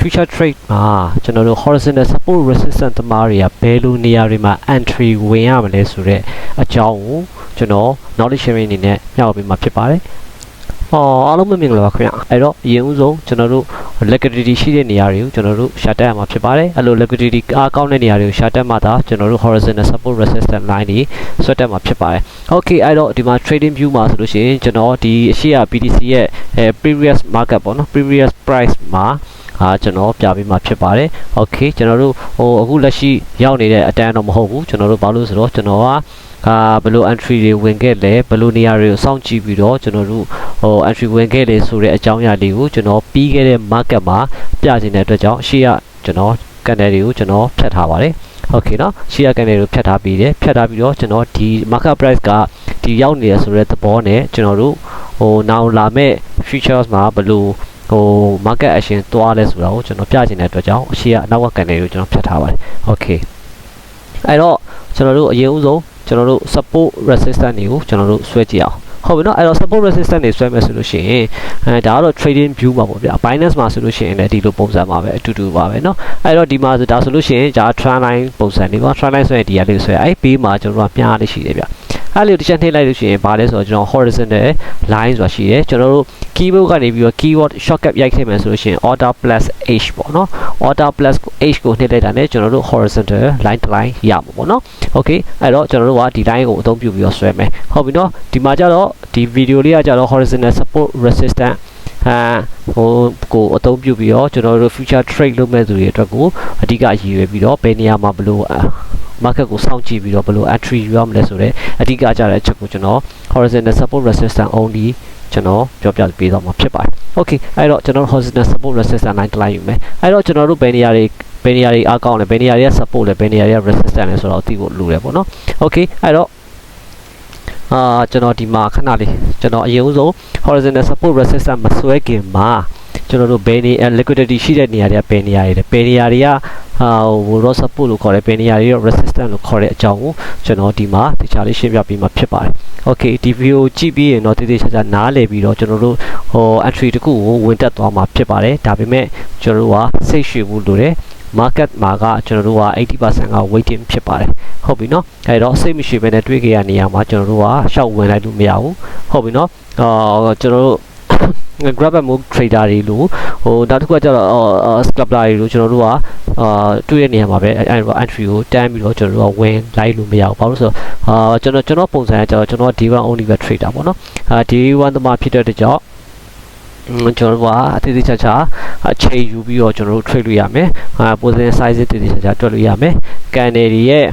future trade မှာကျွန်တော်တို့ horizontal support resistance တမားတွေကဘယ်လိုနေရာတွေမှာ entry ဝင်ရမလဲဆိုတော့အကြောင်းကိုကျွန်တော် knowledge sharing အနေနဲ့မျှဝေပေးမှာဖြစ်ပါတယ်။အော်အားလုံးပဲမင်္ဂလာပါခင်ဗျ။အဲ့တော့အရင်ဦးဆုံးကျွန်တော်တို့ liquidity ရှိတဲ့နေရာတွေကိုကျွန်တော်တို့ရှာတက်ရမှာဖြစ်ပါတယ်။အဲ့လို liquidity အားကောင်းတဲ့နေရာတွေကိုရှာတက်မှသာကျွန်တော်တို့ horizontal support resistance line တွေဆွတ်တက်မှာဖြစ်ပါတယ်။ Okay အဲ့တော့ဒီမှာ trading view မှာဆိုလို့ရှိရင်ကျွန်တော်ဒီအရှိရ BTC ရဲ့အဲ previous market ပေါ့နော် previous price မှာ အာကျွန်တော်ပြပေးမှာဖြစ်ပါတယ်။ Okay ကျွန်တော်တို့ဟိုအခုလက်ရှိရောက်နေတဲ့အတန်းတော့မဟုတ်ဘူးကျွန်တော်တို့ဘာလို့ဆိုတော့ကျွန်တော်ကအာဘယ်လို entry တွေဝင်ခဲ့လဲဘယ်လိုနေရာတွေကိုစောင့်ကြည့်ပြီးတော့ကျွန်တော်တို့ဟို entry ဝင်ခဲ့လဲဆိုတဲ့အကြောင်းအရာတွေကိုကျွန်တော်ပြီးခဲ့တဲ့ market မှာပြခြင်းတဲ့အတွက်ကြောင့်ရှေ့ကကျွန်တော်ကန်တယ်တွေကိုကျွန်တော်ဖြတ်ထားပါတယ်โอเคเนาะရှေ့ရကန်တွေကိုဖြတ်ထားပြီးတယ်ဖြတ်ထားပြီးတော့ကျွန်တော်ဒီ market price ကဒီရောက်နေရဆိုတဲ့သဘောနဲ့ကျွန်တော်တို့ဟိုနောက်လာမဲ့ futures မှာဘယ်လို ဟို market action သွားလဲဆိုတာကိုကျွန်တော်ပြချင်တဲ့အတွက်ကြောင့်အရှိကအနောက်ကကန်တွေကိုကျွန်တော်ဖြတ်ထားပါတယ်โอเคအဲ့တော့ကျွန်တော်တို့အရင်ဦးဆုံးကျွန်တော်တို့ support resistance တွေကိုကျွန်တော်တို့ဆွဲကြည့်အောင်ဟုတ်ပြီเนาะအဲ့တော့ support resistance တွေဆွဲမယ်ဆိုလို့ရှိရင်အဲဒါကတော့ trading view ပါပေါ့ဗျာ Binance မှာဆိုလို့ရှိရင်လည်းဒီလိုပုံစံပါပဲအတူတူပါပဲเนาะအဲ့တော့ဒီမှာဒါဆိုလို့ရှိရင်ဒါ trend line ပုံစံတွေပေါ့ trend line ဆိုရင်ဒီဟာလေးဆွဲအဲ့ဘေးမှာကျွန်တော်တို့ကမြားလေးရှိတယ်ဗျ အဲ့လိုတစ်ချက်နှိပ်လိုက်လို့ရှိရင်ဘာလဲဆိုတော့ကျွန်တော် horizontal line ဆိုတာရှိတယ်ကျွန်တော်တို့ keyboard ကနေပြီးတော့ keyword shortcut ရိုက်ခဲ့မယ်ဆိုလို့ရှိရင် order plus h ပေါ့နော် order plus h ကိုနှိပ်လိုက်တာနဲ့ကျွန်တော်တို့ horizontal line တစ် line ရမှာပေါ့နော် okay အဲ့တော့ကျွန်တော်တို့ကဒီ line ကိုအသုံးပြုပြီးတော့ဆွဲမယ်ဟုတ်ပြီနော်ဒီမှာကျတော့ဒီ video လေးကကျတော့ horizontal support resistance အာဟိုကိုအသုံးပြုပြီးတော့ကျွန်တော်တို့ future trade လုပ်မဲ့သူတွေအတွက်ကိုအဓိကရည်ရွယ်ပြီးတော့ဘယ်နေရာမှာဘလို့ market ကိုစောင့်ကြည့်ပြီးတော့ဘယ်လို entry ယူရမလဲဆိုတော့အဓိကကြတဲ့အချက်ကိုကျွန်တော် horizontal support resistance only ကျွန်တော်ပြောပြပေးတော့မှာဖြစ်ပါတယ်။ Okay အဲ့တော့ကျွန်တော် horizontal support resistance line တစ်လိုက်ယူမယ်။အဲ့တော့ကျွန်တော်တို့ဘယ်နေရာတွေဘယ်နေရာတွေအားကောင်းလဲဘယ်နေရာတွေက support လဲဘယ်နေရာတွေက resistance လဲဆိုတော့သိဖို့လိုတယ်ပေါ့နော်။ Okay အဲ့တော့အာကျွန်တော်ဒီမှာခဏလေးကျွန်တော်အရင်ဆုံး horizontal support resistance မဆွဲခင်မှာ ကျွန်တော်တို့ဘယ်နေ liquidity ရှိတဲ့နေရာတွေကဘယ်နေရာတွေလဲဘယ်နေရာတွေကဟာဟို rock support လို့ခေါ်တယ်ဘယ်နေရာတွေရော resistance လို့ခေါ်တဲ့အကြောင်းကိုကျွန်တော်ဒီမှာတခြားလေးရှင်းပြပေးမှာဖြစ်ပါတယ် okay ဒီ video ကြည့်ပြီးရင်တော့တည်တည်ချာချာနားလည်ပြီးတော့ကျွန်တော်တို့ဟို entry တခုကိုဝင်တက်သွားမှာဖြစ်ပါတယ်ဒါပေမဲ့ကျွန်တော်တို့ကစိတ်ရှည်ဖို့လိုတယ် market မှာကကျွန်တော်တို့က80%က waiting ဖြစ်ပါတယ်ဟုတ်ပြီနော်အဲတော့စိတ်မရှိဘဲနဲ့တွေးကြရနေရမှာကျွန်တော်တို့ကရှောက်ဝင်လိုက်လို့မရဘူးဟုတ်ပြီနော်အာကျွန်တော်တို့ grab and move trader တွေလို့ဟိုနောက်တစ်ခုကကျတော့ scalper တွေလို့ကျွန်တော်တို့ကအာတွေ့တဲ့နေရာမှာပဲအဲ entry ကိုတန်းပြီးတော့ကျွန်တော်တို့ကဝင်လိုက်လို့မရဘူးဘာလို့ဆိုတော့အာကျွန်တော်ကျွန်တော်ပုံစံကကျတော့ကျွန်တော် D1 only ပဲ trader ပေါ့နော်အာ D1 သမားဖြစ်တဲ့ကြောင့်ကျွန်တော်တို့ကအသေးသေးချာချာအချိန်ယူပြီးတော့ကျွန်တော်တို့ trade လို့ရမယ်အာ position size တည်တည်ချာချာတွက်လို့ရမယ်ကန်တယ်တွေရဲ့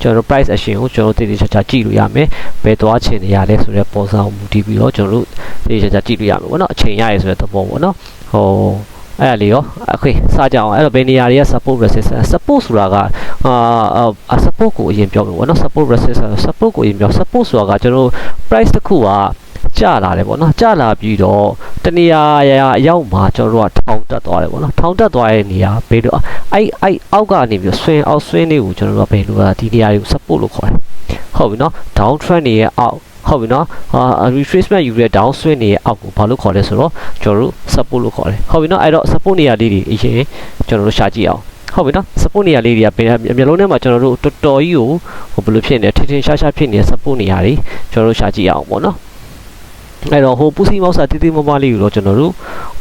ကျွန်တော် price action ကိုကျွန်တော်တည်တည်ချာချာကြည့်လို့ရမယ်ဘယ်သွားချင်နေရလဲဆိုတော့ပေါ်ဆောင်မူတည်ပြီးတော့ကျွန်တော်တို့တည်တည်ချာချာကြည့်လို့ရမယ်ပေါ့နော်အချိန်ရရဆိုတဲ့သဘောပေါ့နော်ဟိုအဲ့ဒါလေးရောအခွေစကြအောင်အဲ့တော့ဘယ်နေရာတွေက support resistance support ဆိုတာကအာ support ကိုအရင်ပြောမယ်ပေါ့နော် support resistance support ကိုအရင်ပြော support ဆိုတာကကျွန်တော် price တစ်ခုက ကျလာတယ်ပေါ့နော်ကျလာပြီးတော့တနေရာရာအရောက်မှာကျွန်တော်တို့ကထောင်တက်သွားတယ်ပေါ့နော်ထောင်တက်သွားတဲ့နေရာဘေးတော့အဲ့အဲ့အောက်ကနေပြီးဆွင်းအောက်ဆွင်းလေးကိုကျွန်တော်တို့ကဘယ်လိုလဲဒီနေရာတွေကို support လို့ခေါ်တယ်ဟုတ်ပြီနော် down trend တွေရဲ့အောက်ဟုတ်ပြီနော်အာ retracement ယူတဲ့ down swing တွေရဲ့အောက်ကိုဘာလို့ခေါ်လဲဆိုတော့ကျွန်တော်တို့ support လို့ခေါ်တယ်ဟုတ်ပြီနော်အဲ့တော့ support နေရာလေးတွေအရင်ကျွန်တော်တို့ရှာကြည့်အောင်ဟုတ်ပြီနော် support နေရာလေးတွေကမျိုးလုံးထဲမှာကျွန်တော်တို့တော်တော်ကြီးကိုဟိုဘယ်လိုဖြစ်နေထထင်ရှားရှားဖြစ်နေတဲ့ support နေရာတွေကျွန်တော်တို့ရှာကြည့်အောင်ပေါ့နော် အဲ့တော့ဟိုပူစီမောက်စာတီးတီးမမလေးကိုတော့ကျွန်တော်တို့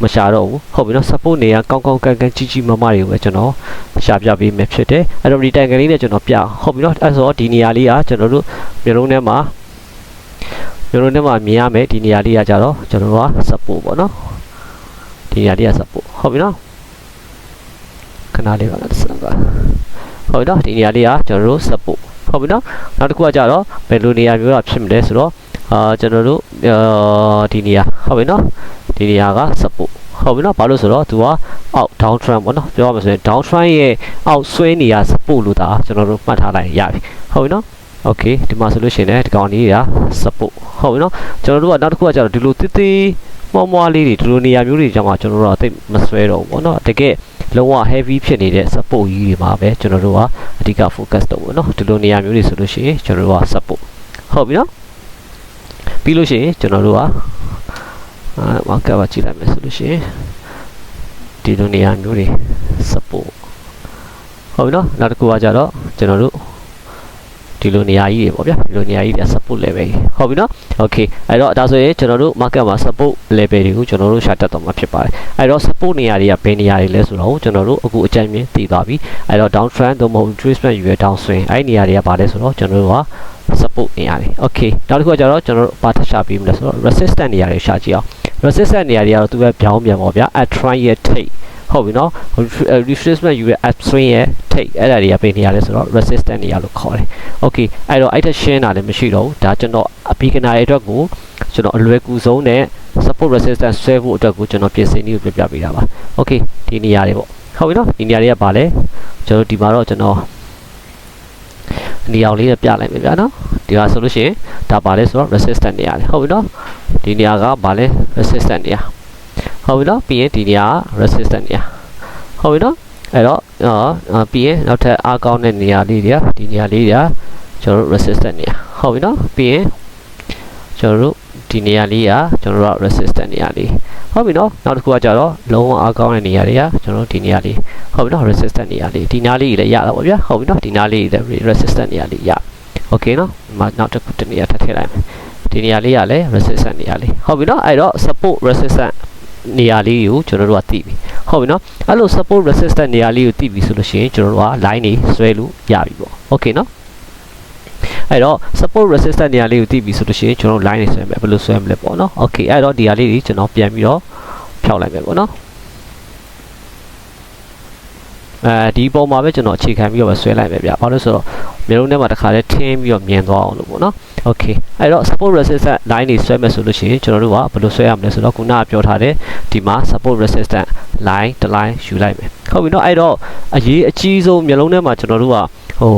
မရှာတော့ဘူးဟုတ်ပြီနော် support နေရကောင်းကောင်းကန်ကန်ကြီးကြီးမမတွေကိုပဲကျွန်တော်ရှာပြပေးမယ်ဖြစ်တယ်အဲ့တော့ဒီတိုင်ကန်လေးနဲ့ကျွန်တော်ပြဟုတ်ပြီနော်အဲ့ဆိုတော့ဒီနေရာလေးကကျွန်တော်တို့မျိုးလုံးထဲမှာမျိုးလုံးထဲမှာမြင်ရမယ်ဒီနေရာလေးကကြတော့ကျွန်တော်တို့က support ပေါ့နော်ဒီနေရာလေးက support ဟုတ်ပြီနော်ခဏလေးပါလားစကားဟုတ်ပြီနော်ဒီနေရာလေးကကျွန်တော်တို့ support ဟုတ်ပြီနော်နောက်တစ်ခုကကြတော့ဘယ်လိုနေရာမျိုးကဖြစ်မလဲဆိုတော့အာကျွန်တော်တို့ ဒီနေရာဟုတ်ပြီနော်ဒီနေရာက support ဟုတ်ပြီနော်ဘာလို့ဆိုတော့သူကအောက် down trend ပေါ့နော်ပြောရမှာဆိုရင် down trend ရဲ့အောက်ဆွဲနေရ support လို့ဒါကျွန်တော်တို့မှတ်ထားလိုက်ရပြီဟုတ်ပြီနော် okay ဒီမှာဆိုလို့ရှိရင်လည်းဒီကောင်လေးက support ဟုတ်ပြီနော်ကျွန်တော်တို့ကနောက်တစ်ခုကကျတော့ဒီလိုတိတိမွားမွားလေးတွေဒီလိုနေရာမျိုးတွေကြောင့်မှကျွန်တော်တို့ကသိမဆွဲတော့ဘူးပေါ့နော်တကယ်လုံးဝ heavy ဖြစ်နေတဲ့ support ကြီးတွေမှာပဲကျွန်တော်တို့ကအဓိက focus လုပ်ပေါ့နော်ဒီလိုနေရာမျိုးတွေဆိုလို့ရှိရင်ကျွန်တော်တို့က support ဟုတ်ပြီနော် ပြီးလို့ရှိရင်ကျွန်တော်တို့ကအာ market ပါကြည့်လိုက်မယ်ဆိုလို့ရှိရင်ဒီလိုနေရာမျိုးတွေ support ဟုတ်ပြီနော်နောက်တစ်ခုကကြတော့ကျွန်တော်တို့ဒီလိုနေရာကြီးတွေပေါ့ဗျာဒီလိုနေရာကြီးတွေ support level ကြီးဟုတ်ပြီနော် okay အဲ့တော့ဒါဆိုရင်ကျွန်တော်တို့ market မှာ support level တွေကိုကျွန်တော်တို့ရှာတက်တော့မှာဖြစ်ပါတယ်အဲ့တော့ support နေရာတွေကဘယ်နေရာတွေလဲဆိုတော့ကျွန်တော်တို့အခုအကြိုက်မြင်သိသွားပြီအဲ့တော့ down trend သို့မဟုတ် retracement ယူရ down swing အဲ့ဒီနေရာတွေကဘာလဲဆိုတော့ကျွန်တော်တို့က support နေရာတွေ okay နောက်တစ်ခုကကြတော့ကျွန်တော်တို့ဘာထပ်ရှာပြီးမလဲဆိုတော့ resistance နေရာတွေရှာကြည့်အောင် resistance နေရာတွေကတော့သူပဲပြောင်းပြန်ပေါ့ဗျာ at trend ရဲ့ take ဟုတ်ပြီနော် retracement ယူရ upswing ရဲ့ take အဲ့ဒါတွေကပြင်နေရလဲဆိုတော့ resistance နေရလို့ခေါ်တယ် okay အဲ့တော့အဲ့ထက်ရှင်းတာလည်းမရှိတော့ဘူးဒါကျွန်တော်အ beginner တွေအတွက်ကိုကျွန်တော်အလွယ်ကူဆုံးနဲ့ support resistance ဆွဲဖို့အတွက်ကိုကျွန်တော်ပြင်ဆင်နည်းကိုပြပြပေးတာပါ okay ဒီနေရာတွေပေါ့ဟုတ်ပြီနော်ဒီနေရာတွေကဘာလဲကျွန်တော်ဒီမှာတော့ကျွန်တော် နေရာလေးပြလိုက်မယ်ဗျာနော်ဒီဟာဆိုလို့ရှိရင်ဒါပါလဲဆိုတော့ resistance နေရာလေဟုတ်ပြီနော်ဒီနေရာကဘာလဲ resistance နေရာဟုတ်ပြီနော်ပြီးရင်ဒီနေရာ resistance နေရာဟုတ်ပြီနော်အဲ့တော့အာပြီးရင်နောက်ထပ်အားကောင်းတဲ့နေရာလေးတွေကဒီနေရာလေးတွေကကျွန်တော်တို့ resistance နေရာဟုတ်ပြီနော်ပြီးရင်ကျွန်တော်တို့ ဒီနေရာလေးကကျွန်တော်တို့ resistance နေရာလေးဟုတ်ပြီနော်နောက်တစ်ခုကကြတော့လုံးဝအားကောင်းတဲ့နေရာတွေကကျွန်တော်တို့ဒီနေရာလေးဟုတ်ပြီနော် resistance နေရာလေးဒီနားလေးလည်းရတာပေါ့ဗျာဟုတ်ပြီနော်ဒီနားလေးလည်း resistance နေရာလေးရ okay နော်ဒီမှာနောက်တစ်ခုတနေရာထပ်ထည့်လိုက်မယ်ဒီနေရာလေးကလည်း resistance နေရာလေးဟုတ်ပြီနော်အဲ့တော့ support resistance နေရာလေးကိုကျွန်တော်တို့ကသိပြီဟုတ်ပြီနော်အဲ့လို support resistance နေရာလေးကိုသိပြီဆိုလို့ရှိရင်ကျွန်တော်တို့က line တွေဆွဲလို့ရပြီပေါ့ okay နော် အဲ့တော့ support resistance နေရာလေးကိုသိပြီဆိုလို့ရှိရင်ကျွန်တော်တို့ line တွေဆွဲမယ်ဘယ်လိုဆွဲမလဲပေါ့နော် okay အဲ့တော့ဒီဟာလေးတွေကျွန်တော်ပြန်ပြီးတော့ဖြောက်လိုက်မယ်ပေါ့နော်အဲဒီပုံမှာပဲကျွန်တော်အခြေခံပြီးတော့ဆွဲလိုက်ပဲဗျ။ဘာလို့ဆိုတော့မျိုးလုံးထဲမှာတစ်ခါလဲထင်းပြီးတော့မြင်သွားအောင်လို့ပေါ့နော်။ Okay အဲ့တော့ support resistance line တွေဆွဲမယ်ဆိုလို့ရှိရင်ကျွန်တော်တို့ကဘယ်လိုဆွဲရမလဲဆိုတော့ခုနကပြောထားတဲ့ဒီမှာ support resistance line တစ် line ယူလိုက်မယ်။ဟုတ်ပြီနော်အဲ့တော့အရေးအကြီးဆုံးမျိုးလုံးထဲမှာကျွန်တော်တို့က ဟို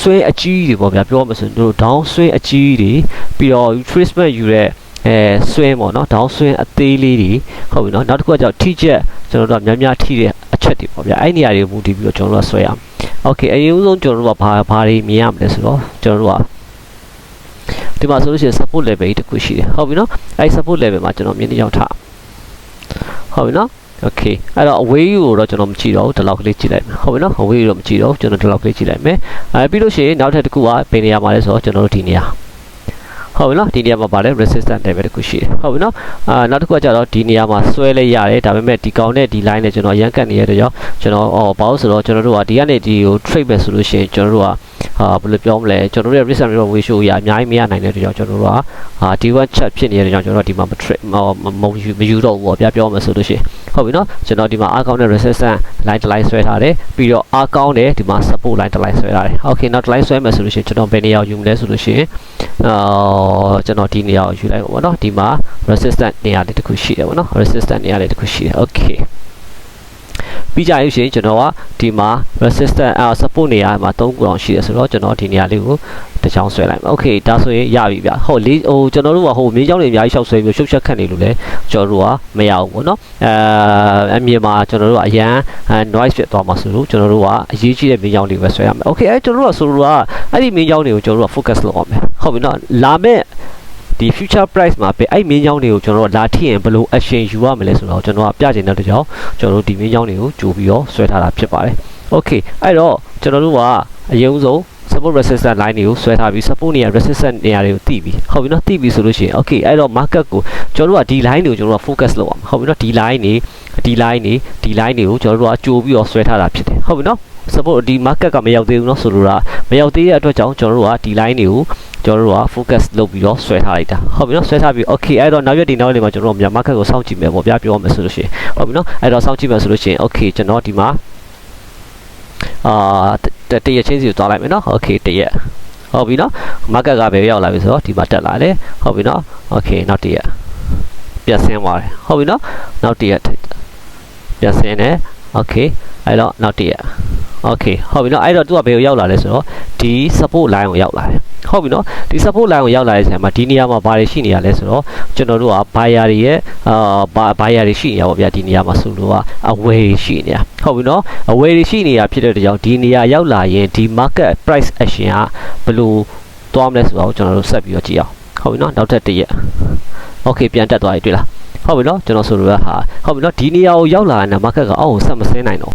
ဆွဲအကြီးတွေပေါ့ဗျာပြောမှဆိုတို့ down ဆွဲအကြီးတွေပြီးတော့ retracement ယူတဲ့အဲဆွဲပေါ့နော် down swing အသေးလေးတွေဟုတ်ပြီနော်နောက်တစ်ခုကကြောင့်ထိချက်ကျွန်တော်တို့ကများများထိတဲ့အချက်တွေပေါ့ဗျာအဲ့နေရာတွေကိုမူတည်ပြီးတော့ကျွန်တော်တို့ကဆွဲရအောင်โอเคအရင်ဆုံးကျွန်တော်တို့ကဘာဘာတွေမြင်ရမလဲဆိုတော့ကျွန်တော်တို့ကဒီမှာဆိုလို့ရှိရင် support level တခုရှိတယ်ဟုတ်ပြီနော်အဲ့ support level မှာကျွန်တော်မြင်နေရောက်ထားဟုတ်ပြီနော် okay အဲ့တော့ away ကိုတော့ကျွန်တော်မကြည့်တော့ဘူးဒီလောက်ကလေးကြည့်လိုက်မယ်ဟုတ်ပြီနော် away တော့မကြည့်တော့ဘူးကျွန်တော်ဒီလောက်ကလေးကြည့်လိုက်မယ်အဲပြီးလို့ရှိရင်နောက်ထပ်တစ်ခုကဘယ်နေရာမှာလဲဆိုတော့ကျွန်တော်တို့ဒီနေရာဟုတ်ပြီနော်ဒီနေရာမှာပါလဲ resistance level တခုရှိတယ်ဟုတ်ပြီနော်အာနောက်တစ်ခုကကြတော့ဒီနေရာမှာဆွဲလဲရတယ်ဒါပေမဲ့ဒီကောင်နဲ့ဒီ line နဲ့ကျွန်တော်ရန်ကတ်နေရတဲ့ကြောင့်ကျွန်တော်အော်ဘာလို့ဆိုတော့ကျွန်တော်တို့ကဒီကနေဒီကို trade ပဲဆိုလို့ရှိရင်ကျွန်တော်တို့ကဟာဘယ်လိုပြောမလဲကျွန်တော်တို့ရဲ့ risk and reward ratio ကြီးအများကြီးမရနိုင်တဲ့ကြောင့်ကျွန်တော်တို့ကဟာဒီ one chat ဖြစ်နေတဲ့ကြောင့်ကျွန်တော်တို့ဒီမှာမ trade မမယူမယူတော့ဘူးပေါ့ဗျာပြောမယ်ဆိုလို့ရှိရင်ဟုတ်ပြီနော်ကျွန်တော်ဒီမှာအားကောင်းတဲ့ resistance line တစ် line ဆွဲထားတယ်ပြီးတော့အားကောင်းတဲ့ဒီမှာ support line တစ် line ဆွဲထားတယ် okay နောက်တစ် line ဆွဲမယ်ဆိုလို့ရှိရင်ကျွန်တော်ဘယ်နေရာယူမလဲဆိုလို့ရှိရင်အာကျွန်တော်ဒီနေရာကိုယူလိုက်ပါဘောနော်ဒီမှာ resistance နေရာလေးတစ်ခုရှိတယ်ဗောနော် resistance နေရာလေးတစ်ခုရှိတယ် okay ပြီးကြရရှင်ကျွန်တော်ကဒီမှာ resistance အာ support နေရာမှာ၃ခုအောင်ရှိတယ်ဆိုတော့ကျွန်တော်ဒီနေရာလေးကိုတစ်ချောင်းဆွဲလိုက်မယ် okay ဒါဆိုရင်ရပြီဗျဟုတ်လေးဟိုကျွန်တော်တို့ကဟိုမြေကြောင်းတွေအများကြီးရှောက်ဆွဲပြီးရှုပ်ချက်ခတ်နေလို့လေကျွန်တော်တို့ကမရဘူးပေါ့နော်အဲအမြင်မှာကျွန်တော်တို့ကအရန် noise ဖြစ်သွားမှာဆိုလို့ကျွန်တော်တို့ကအရေးကြီးတဲ့မြေကြောင်းတွေပဲဆွဲရမယ် okay အဲကျွန်တော်တို့ကဆိုတော့အဲ့ဒီမြေကြောင်းတွေကိုကျွန်တော်တို့က focus လုပ်အောင်မယ်ဟုတ်ပြီနော်လာမဲ့ ဒီ future price မှာပဲအဲ့မင်းကြောင်းတွေကိုကျွန်တော်တို့လာထိရင်ဘယ်လို action ယူရမလဲဆိုတော့ကျွန်တော်ကပြချင်တဲ့ကြောင့်ကျွန်တော်တို့ဒီမင်းကြောင်းတွေကိုကြိုပြီးတော့ဆွဲထားတာဖြစ်ပါတယ် okay အဲ့တော့ကျွန်တော်တို့ကအရင်ဆုံး support resistance line တွေကိုဆွဲထားပြီး support နေရာ resistance နေရာတွေကိုတိပြီးဟုတ်ပြီနော်တိပြီးဆိုလို့ရှိရင် okay အဲ့တော့ market ကိုကျွန်တော်တို့ကဒီ line တွေကိုကျွန်တော်တို့ focus လုပ်အောင်ဟုတ်ပြီနော်ဒီ line တွေဒီ line တွေဒီ line တွေကိုကျွန်တော်တို့ကကြိုပြီးတော့ဆွဲထားတာဖြစ်တယ်ဟုတ်ပြီနော် support ဒီ market ကမရောက်သေးဘူးเนาะဆိုလိုတာမရောက်သေးတဲ့အတွက်ကြောင့်ကျွန်တော်တို့ကဒီ line တွေကို ကျွန်တော်တို့က focus လုပ်ပြီးတော့ဆွဲထားလိုက်တာဟုတ်ပြီနော်ဆွဲထားပြီး okay အဲ့တော့နောက်ရက်ဒီနောက်ရက်မှာကျွန်တော်တို့မြန်မာ market ကိုစောင့်ကြည့်မယ်ပေါ့ဗျာပြောရမယ်ဆိုလို့ရှိရင်ဟုတ်ပြီနော်အဲ့တော့စောင့်ကြည့်မယ်ဆိုလို့ရှိရင် okay ကျွန်တော်ဒီမှာအာတရက်ချင်းစီကိုသွားလိုက်မယ်နော် okay တရက်ဟုတ်ပြီနော် market ကပဲရောက်လာပြီဆိုတော့ဒီမှာတက်လာတယ်ဟုတ်ပြီနော် okay နောက်တရက်ပြတ်ဆင်းသွားတယ်ဟုတ်ပြီနော်နောက်တရက်ပြတ်ဆင်းတယ် okay အဲ့တော့နောက်တရက် okay ဟုတ်ပြီเนาะအဲ့တော့သူကဘယ်ကိုရောက်လာလဲဆိုတော့ဒီ support line ကိုရောက်လာတယ်ဟုတ်ပြီเนาะဒီ support line ကိုရောက်လာတဲ့အချိန်မှာဒီနေရာမှာဘာတွေရှိနေရလဲဆိုတော့ကျွန်တော်တို့က buyer တွေရဲ့အာ buyer တွေရှိနေရပါဗျာဒီနေရာမှာဆိုလို့က away တွေရှိနေရဟုတ်ပြီเนาะ away တွေရှိနေရဖြစ်တဲ့ကြောင့်ဒီနေရာရောက်လာရင်ဒီ market price action ကဘယ်လိုသွားမလဲဆိုတော့ကျွန်တော်တို့ဆက်ပြီးတော့ကြည့်အောင်ဟုတ်ပြီเนาะနောက်ထပ်တစ်ရက် okay ပြန်တက်သွားပြီတွေ့လား ဟုတ်ပြီနော်ကျွန်တော်ဆိုလိုရဟာဟုတ်ပြီနော်ဒီနေရာကိုရောက်လာတဲ့ market ကအောက်ကိုဆက်မဆင်းနိုင်တော့